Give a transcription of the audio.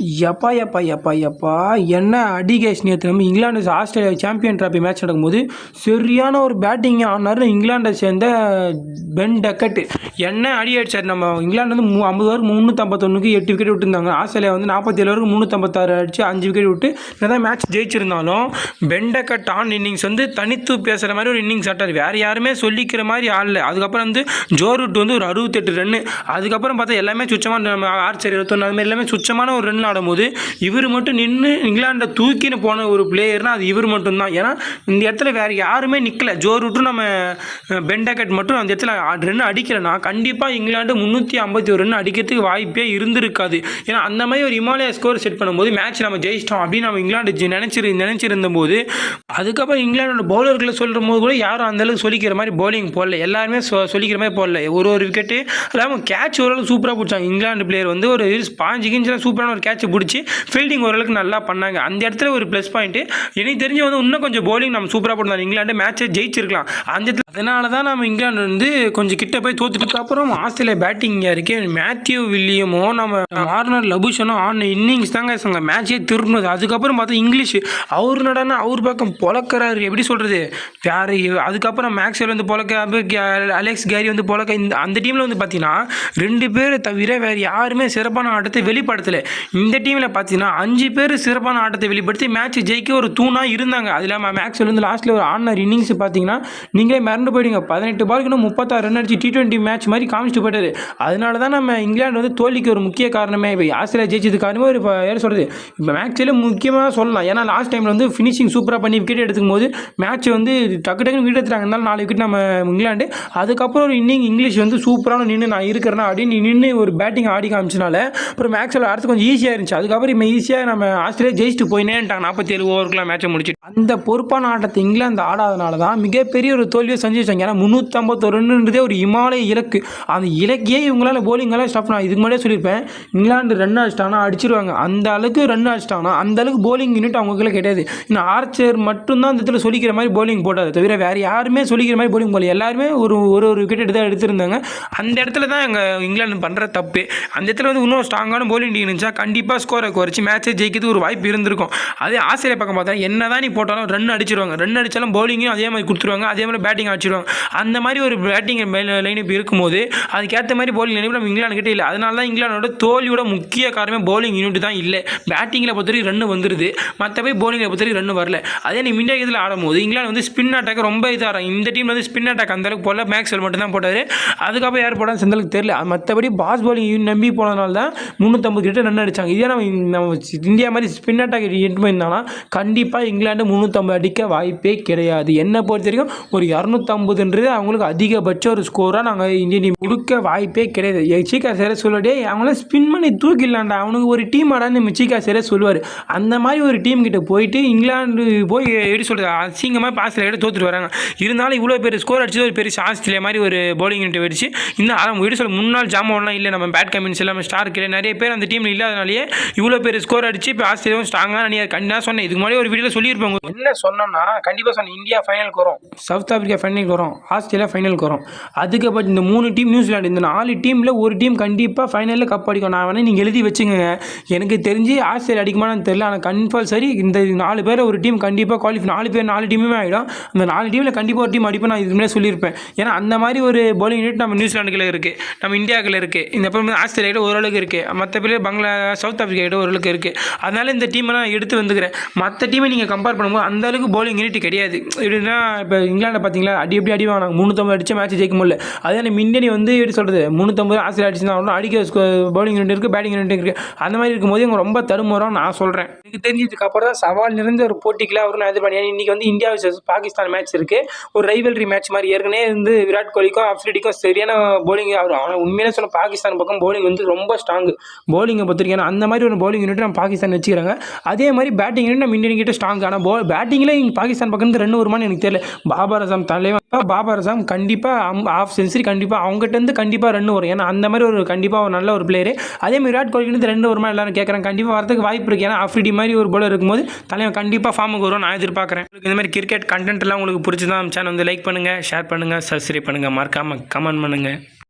எப்பா எப்பா எப்பா எப்பா என்ன அடிகேஷ் நேற்று நம்ம England Australia champion trophy match நடக்கும்போது சரியான ஒரு பேட்டிங் ஆனார் இங்கிலாண்டை சேர்ந்த பென் டக்கட்டு. என்ன அடி அடிச்சார்? நம்ம இங்கிலாந்து வந்து மூ ஐம்பது ஓவர் முந்நூற்றம்பத்தொன்னுக்கு எட்டு விக்கெட் விட்டுருந்தாங்க. ஆஸ்திரேலியா வந்து நாற்பத்தேழு ஓவருக்கு முந்நூற்றம்பத்தாறு அடிச்சு அஞ்சு விக்கெட் விட்டு என்னதான் மேட்ச் ஜெயிச்சிருந்தாலும் பெண்டக்க டான் ஆன் இன்னிங்ஸ் வந்து தனித்து பேசுகிற மாதிரி ஒரு இன்னிங்ஸ் ஆட்டார். வேறு யாருமே சொல்லிக்கிற மாதிரி ஆடல. அதுக்கப்புறம் வந்து ஜோ ரூட் வந்து ஒரு அறுபத்தெட்டு ரன்னு அதுக்கப்புறம் பார்த்தா எல்லாமே சுச்சமான நம்ம ஆர்ச்சர் இருபத்தொன்று அது மாதிரி எல்லாமே சுச்சமான ஒரு ரன் ஆடும்போது இவர் மட்டும் நின்று இங்கிலாண்டை தூக்கின்னு போன ஒரு பிளேயர்னால் அது இவர் மட்டும்தான். ஏன்னா இந்த இடத்துல வேறு யாருமே நிற்கல ஜோ ரூட்டும் நம்ம பெண்டகட் மட்டும் அந்த இடத்துல ரன் அடிக்கிறேன்னா கண்டிப்பாக இங்கிலாந்து முந்நூற்றி ஐம்பத்தி ஒரு ரன் அடிக்கிறதுக்கு வாய்ப்பே இருந்திருக்காது. ஏன்னா அந்த மாதிரி ஒரு இமாலய ஸ்கோர் செட் பண்ணும்போது மேட்ச் நம்ம ஜெயிச்சிட்டோம் அப்படின்னு நம்ம இங்கிலாந்து ஜெ- நினைச்சிரு நினைச்சிருந்த போது அதுக்கப்புறம் இங்கிலாண்டோட பவுலர்களை சொல்கிற போது கூட யாரும் அந்தளவுக்கு சொல்லிக்கிற மாதிரி பவுலிங் போடல. எல்லாருமே சொ சொல்லிக்கிற மாதிரி போடல. ஒரு ஒரு விக்கெட்டு அதாவது கேட்ச் ஓரளவுக்கு சூப்பராக பிடிச்சாங்க. இங்கிலாந்து பிளேயர் வந்து ஒரு பாஞ்சு கிஞ்சில் சூப்பரான ஒரு கேட்ச் பிடிச்சி ஃபீல்டிங் ஓரளவுக்கு நல்லா பண்ணாங்க. அந்த இடத்துல ஒரு ப்ளஸ் பாயிண்ட்டு எனக்கு தெரிஞ்சு வந்து இன்னும் கொஞ்சம் bowling நம்ம சூப்பராக போட்டிருந்தாங்க இங்கிலாந்து மேட்ச்சை ஜெயிச்சிருக்கலாம். அந்த இடத்துல அதனால தான் நம்ம இங்கிலாந்து வந்து கொஞ்சம் கிட்ட போய் தோத்துட்டு அப்புறம் ஆஸ்திரேலியா பேட்டிங் இருக்கு. மேத்யூ வில்லியமோ நம்ம மார்னர் லபுஷனோ ஆன இன்னிங்ஸ் தாங்க சொங்க மேட்சே திரும்பினது அதுக்கப்புறம் பார்த்தா இங்கிலீஷ். அவர் நடனா அவர் பக்கம் பொழக்கிறாரு. எப்படி சொல்கிறது யார் அதுக்கப்புறம் மேக்ஸ்வெல் வந்து பொழக்க அலெக்ஸ் கேரி வந்து பொழக்க. இந்த அந்த டீமில் வந்து பார்த்தீங்கன்னா ரெண்டு பேர் தவிர வேறு யாருமே சிறப்பான ஆட்டத்தை வெளிப்படுத்தலை. இந்த டீமில் பார்த்தீங்கன்னா அஞ்சு பேர் சிறப்பான ஆட்டத்தை வெளிப்படுத்தி மேட்ச் ஜெயிக்க ஒரு தூணாக இருந்தாங்க. அது இல்லாமல் மேக்ஸ்வெல் வந்து லாஸ்ட்டில் ஒரு ஆடினார் இன்னிங்ஸ் பார்த்தீங்கன்னா நீங்களே மறந்து போயிடுங்க. பதினெட்டு பாலுக்கு முப்பத்தாறு ரன் அடிச்சு டி டுவெண்ட்டி மேட்ச் மேட்ச் மாதிரி காமிச்சிட்டு போயிட்டாரு. அதனால தான் நம்ம இங்கிலாந்து வந்து தோல்விக்கு ஒரு முக்கிய காரணமே. இப்போ ஆஸ்திரேலியா ஜெயிச்சது காரணமே ஒரு இப்போ யார் சொல்கிறது இப்போ மேட்ச்சில் முக்கியமாக சொல்லலாம். ஏன்னா லாஸ்ட் டைமில் வந்து ஃபினிஷிங் சூப்பராக பண்ணி விக்கெட் எடுத்துக்கும் போது மேட்ச் வந்து டக்கு டக்குன்னு விக்கெட் எடுத்துட்டாங்க. இருந்தாலும் நாலு விக்கெட் நம்ம இங்கிலாந்து. அதுக்கப்புறம் ஒரு இன்னிங் இங்கிலீஷ் வந்து சூப்பரான நின்று நான் இருக்கிறேன்னா அப்படின்னு நின்று ஒரு பேட்டிங் ஆடி காமிச்சனால அப்புறம் மேட்ச்சில் அடுத்து கொஞ்சம் ஈஸியாக இருந்துச்சு. அதுக்கப்புறம் இப்போ ஈஸியாக நம்ம ஆஸ்திரேலியா ஜெயிச்சுட்டு போயினேன்ட்டாங்க. நாற்பத்தி ஏழு ஓவருக்குலாம் மேட்சை முடிச்சு அந்த பொறுப்பான ஆட்டத்தை இங்கிலாந்து ஆடாதனால தான் மிகப்பெரிய ஒரு தோல்வியை சந்திச்சாங்க. ஏன்னா முந்நூற்றம்பத்தொருன்றதே ஒரு இமாலய இலக்கு. அந்த இலக்கையே இவங்களால் போலிங்கெல்லாம் ஸ்டாப் நான் இதுக்கு முன்னாடியே சொல்லியிருப்பேன். இங்கிலாந்து ரன் அடிச்சிட்டாங்கன்னா அடிச்சிருவாங்க. அந்த அளவுக்கு ரன் அடிச்சிட்டாங்கன்னா அந்த அளவுக்கு போலிங் யூனிட் அவங்களுக்கு கிடையாது. இன்னும் ஆர்ச்சர் மட்டும்தான் அந்த இடத்துல சொல்லிக்கிற மாதிரி போலிங் போட்டாது தவிர வேறு யாருமே சொல்லிக்கிற மாதிரி போலிங் போல எல்லாருமே ஒரு ஒரு ஒரு விக்கெட் எடுத்து தான் எடுத்திருந்தாங்க. அந்த இடத்துல தான் எங்கள் இங்கிலாந்து பண்ணுற தப்பு. அந்த இடத்துல வந்து இன்னும் ஸ்ட்ராங்கான போலிங் டீம் இருந்துச்சா கண்டிப்பாக ஸ்கோரை குறைச்சி மேட்சை ஜெயிக்கிறதுக்கு ஒரு வாய்ப்பு இருந்திருக்கும். அதே ஆஸ்திரேலியா பக்கம் பார்த்தா என்ன தான் நீ போட்டாலும் ரன் அடிச்சிருவாங்க. ரன் அடித்தாலும் பவுலிங்கும் அதே மாதிரி கொடுத்துருவாங்க. அதே மாதிரி பேட்டிங் அடிச்சிருவாங்க அந்த மாதிரி ஒரு பேட்டிங் லைனப் இருக்கும்போது அதுக்கேற்ற மாதிரி போலிங் லைனப் நம்ம இங்கிலாந்து கிட்டே இல்லை. அதனால தான் இங்கிலாந்தோட தோல்வியோட முக்கிய காரணமே பவுலிங் யூனிட் தான் இல்லை. பேட்டிங்கில் பொறுத்த வரைக்கும் ரன் வந்துருது. மற்றபடி பவுலிங்கில் பொறுத்த வரைக்கும் ரன் வரல. அதே நீ இந்தியா இதில் ஆடும்போது இங்கிலாந்து வந்து ஸ்பின் அட்டாக் ரொம்ப இதாக இந்த டீம் வந்து ஸ்பின் அட்டாக் அந்தளவுக்கு போல மேக்ஸ்வெல் மட்டும் தான் போட்டார். அதுக்கப்புறம் யார் போட்டான்னு செந்தலுக்கு தெரியல. மற்றபடி பாஸ் பவுலிங் நம்பி போனதுனால தான் முந்நூற்றம்பது கிட்ட ரன் அடிச்சாங்க. இதே நம்ம நம்ம இந்தியா மாதிரி ஸ்பின் அட்டாக் எட்டு போயிருந்தாலும் கண்டிப்பாக இங்கிலாந்து முந்நூற்றம்பது அடிக்க வாய்ப்பே கிடையாது. என்னை பொறுத்த வரைக்கும் ஒரு இரநூத்தம்பதுன்றது அவங்களுக்கு அதிகபட்ச ஒரு ஸ்கோராக நாங்கள் இந்திய டீம் கொடுக்க வாய்ப்பே கிடையாது. சீக்கா சேர சொல்லுடே. அவங்கள ஸ்பின் பண்ணி தூக்கிடலாம்டா. அவனுக்கு ஒரு டீம் ஆடான்னு மிச்சிகா சேர சொல்லுவார். அந்த மாதிரி ஒரு டீம் கிட்ட போயிட்டு இங்கிலாந்து போய் எப்படி சொல்கிறது அசிங்கமாக பாசில் கிட்ட தோத்துட்டு வராங்க. இருந்தாலும் இவ்வளோ பேர் ஸ்கோர் அடிச்சது ஒரு பெரிய ஆஸ்திரேலியா மாதிரி ஒரு bowling யூனிட் வெடிச்சு இன்னும் அதான் எப்படி சொல்ல முன்னாள் ஜாமான்லாம் இல்லை நம்ம பேட் கமின்ஸ் எல்லாமே ஸ்டார் இல்லை நிறைய பேர் அந்த டீமில் இல்லாதனாலேயே இவ்வளோ பேர் ஸ்கோர் அடிச்சு இப்போ ஆஸ்திரேலியாவும் ஸ்ட்ராங்காக நான் கண்டிப்பாக சொன்னேன் இதுக்கு முன்னாடி ஒரு வீடியோவில் சொல்லியிருப்பேன். என்ன சொன்னோம்னா கண்டிப்பாக சொன்னேன் இந்தியா ஃபைனலுக்கு வரும். சவுத் ஆப்பிரிக்கா ஃபைனலுக்கு வரும். ஆஸ்திரேலியா ஃபைனலுக்கு வரும். அதுக்கப்புறம் இந்த மூணு மூணு டீம் நியூசிலாண்டு இந்த நாலு டீமில் ஒரு டீம் கண்டிப்பாக ஃபைனலில் கப் அடிக்கும். நான் வேணால் நீங்கள் எழுதி வச்சுக்கோங்க. எனக்கு தெரிஞ்சு ஆஸ்திரேலியா அடிக்குமான்னு தெரியல. ஆனால் கம்பல்சரி இந்த நாலு பேர் ஒரு டீம் கண்டிப்பாக குவாலிஃபை நாலு பேர் நாலு டீமுமே ஆகிடும் அந்த நாலு டீமில் கண்டிப்பாக ஒரு டீம் அடிப்பேன் நான் இதுக்கு சொல்லியிருப்பேன். ஏன்னா அந்த மாதிரி ஒரு bowling யூனிட் நம்ம நியூசிலாண்டுக்குள்ள இருக்குது நம்ம இந்தியாவுக்குள்ள இருக்குது இந்த அப்புறம் வந்து ஆஸ்திரேலியா கிட்ட ஓரளவுக்கு இருக்குது மற்ற பேர் பங்களா சவுத் ஆஃப்ரிக்கா கிட்ட ஓரளவுக்கு இருக்குது அதனால் இந்த டீமை நான் எடுத்து வந்துக்கிறேன். மற்ற டீமை நீங்கள் கம்பேர் பண்ணும்போது அந்த அளவுக்கு bowling யூனிட் கிடையாது. எப்படின்னா இப்போ இங்கிலாண்டை பார்த்தீங்களா அடி எப்படி அடி வாங்கினாங்க? முந்நூற்றம்பது அடிச்ச மேட்ச் ஜெயிக்க முடியல. அதே மின் இந்தியனி வந்து எப்படி சொல்கிறது முந்நூற்றம்பது ஆசிரியர் அடிச்சுனா அடிக்க பவுலிங் யூனிட் இருக்குது பேட்டிங் யூனிட் இருக்குது அந்த மாதிரி இருக்கும்போது இவங்க ரொம்ப தருமரம் நான் சொல்கிறேன் எனக்கு தெரிஞ்சதுக்கு அப்புறம் தான் சவால் நிறைந்த ஒரு போட்டிக்கெலாம் அவர் நான் இது பண்ணி இன்றைக்கி வந்து இந்தியா vs பாகிஸ்தான் மேட்ச் இருக்குது ஒரு ரைவல்ரி மேட்ச் மாதிரி ஏற்கனவே வந்து விராட் கோலிக்கும் அப்சரிட்டிக்கும் சரியான பவுலிங் அவர் ஆனால் உண்மையிலே சொல்ல பாகிஸ்தான் பக்கம் பவுலிங் வந்து ரொம்ப ஸ்ட்ராங்கு பவுலிங்கை பொறுத்திருக்கேன். அந்த மாதிரி ஒரு bowling யூனிட் நம்ம பாகிஸ்தான் வச்சுக்கிறாங்க. அதே மாதிரி பேட்டிங் யூனிட் நம்ம இந்தியன் கிட்ட ஸ்ட்ராங் ஆனால் போ பேட்டிங்கில் பாகிஸ்தான் பக்கம் ரெண்டு ரன் வருமானு எனக்கு தெரியல. பாபர் அசாம் தலைவன் பாபர் அசாம் கண்டிப்பாக ஆஃப் செஞ்சுரி கண்டிப்பாக அவங்ககிட்டருந்து கண்டிப்பாக ரன் வரும். ஏன்னா அந்த மாதிரி ஒரு கண்டிப்பாக ஒரு நல்ல ஒரு பிளேயர் அதே மாதிரி விராட் கோலிக்கு ரெண்டு வருமா எல்லாரும் கேட்குறாங்க கண்டிப்பாக வரதுக்கு வாய்ப்பு இருக்குது ஏன்னா ஆஃப்ரிடி மாதிரி ஒரு bowler இருக்கும்போது தலைவன் கண்டிப்பாக ஃபார்முக்கு வரும் நான் எதிர்பார்க்குறேன். இந்த மாதிரி கிரிக்கெட் கண்டென்ட்லாம் உங்களுக்கு பிடிச்சதான் சேனல் வந்து லைக் பண்ணுங்கள் ஷேர் பண்ணுங்கள் சப்ஸ்கிரைப் பண்ணுங்கள் மறக்காமல் கமெண்ட் பண்ணுங்கள்